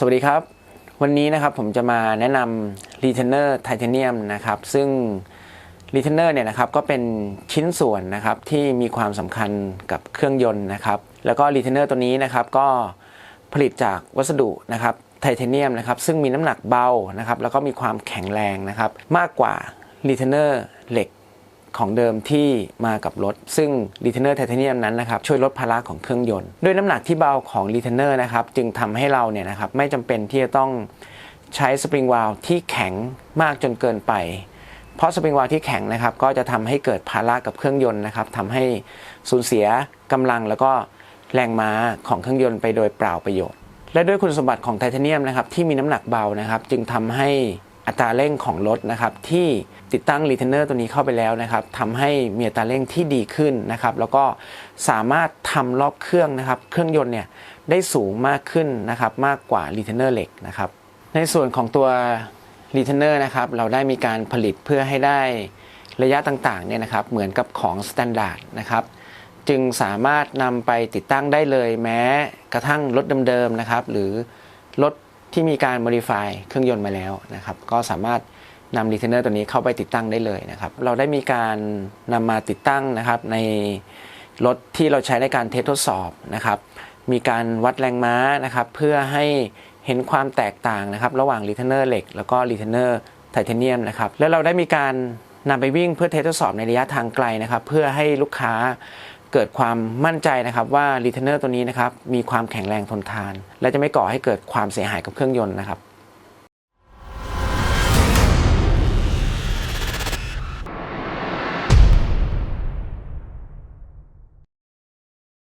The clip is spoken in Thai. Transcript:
สวัสดีครับ วันนี้นะครับผมจะมาแนะนำ Retainer Titanium นะครับ ซึ่ง Retainer เนี่ยนะครับก็เป็นชิ้นส่วนนะครับที่มีความสำคัญกับเครื่องยนต์นะครับ แล้วก็ Retainer ตัวนี้นะครับก็ผลิตจากวัสดุนะครับไทเทเนียมนะครับซึ่งมีน้ำหนักเบานะครับแล้วก็มีความแข็งแรงนะครับมากกว่า Retainer เหล็ก ของเดิมที่มากับรถ ซึ่ง Retainer Titanium นั้นนะครับช่วยลดภาระของเครื่องยนต์ด้วยน้ำหนักที่เบาของ Retainer นะครับจึงทำให้เราเนี่ยนะครับไม่จำเป็นที่จะต้องใช้สปริงวาลที่แข็งมากจนเกินไป เพราะสปริงวาลที่แข็งนะครับก็จะทำให้เกิดภาระกับเครื่องยนต์นะครับทำให้สูญเสียกำลังแล้วก็แรงม้าของเครื่องยนต์ไปโดยเปล่าประโยชน์ และด้วยคุณสมบัติของไทเทเนียมนะครับที่มีน้ำหนักเบานะครับจึงทำให้ อัตราเร่งของรถนะครับที่ติดตั้งรีเทนเนอร์ตัวนี้เข้าไปแล้วนะครับทำให้มีอัตราเร่งที่ดีขึ้นนะครับ แล้วก็สามารถทำรอบเครื่องนะครับ เครื่องยนต์เนี่ยได้สูงมากขึ้นนะครับ มากกว่ารีเทนเนอร์เหล็กนะครับ ในส่วนของตัวรีเทนเนอร์นะครับ เราได้มีการผลิตเพื่อให้ได้ระยะต่างๆเนี่ยนะครับ เหมือนกับของสแตนดาร์ดนะครับ จึงสามารถนำไปติดตั้งได้เลยแม้กระทั่งรถเดิมๆนะครับ หรือรถ ที่มีการ modify เครื่องยนต์มาแล้วนะครับ ก็สามารถนำ retainer ตัวนี้เข้าไปติดตั้งได้เลยนะครับ เราได้มีการนำมาติดตั้งนะครับในรถที่เราใช้ในการเทสทดสอบนะครับ มีการวัดแรงม้านะครับ เพื่อให้เห็นความแตกต่างนะครับ ระหว่าง retainer เหล็กแล้วก็ retainer ไทเทเนียมนะครับ แล้วเราได้มีการนำไปวิ่งเพื่อเทสทดสอบในระยะทางไกลนะครับ เพื่อให้ลูกค้า เกิดความมั่นใจนะครับว่ารีเทนเนอร์ตัวนี้นะครับมีความแข็งแรงทนทาน และจะไม่ก่อให้เกิดความเสียหายกับเครื่องยนต์นะครับ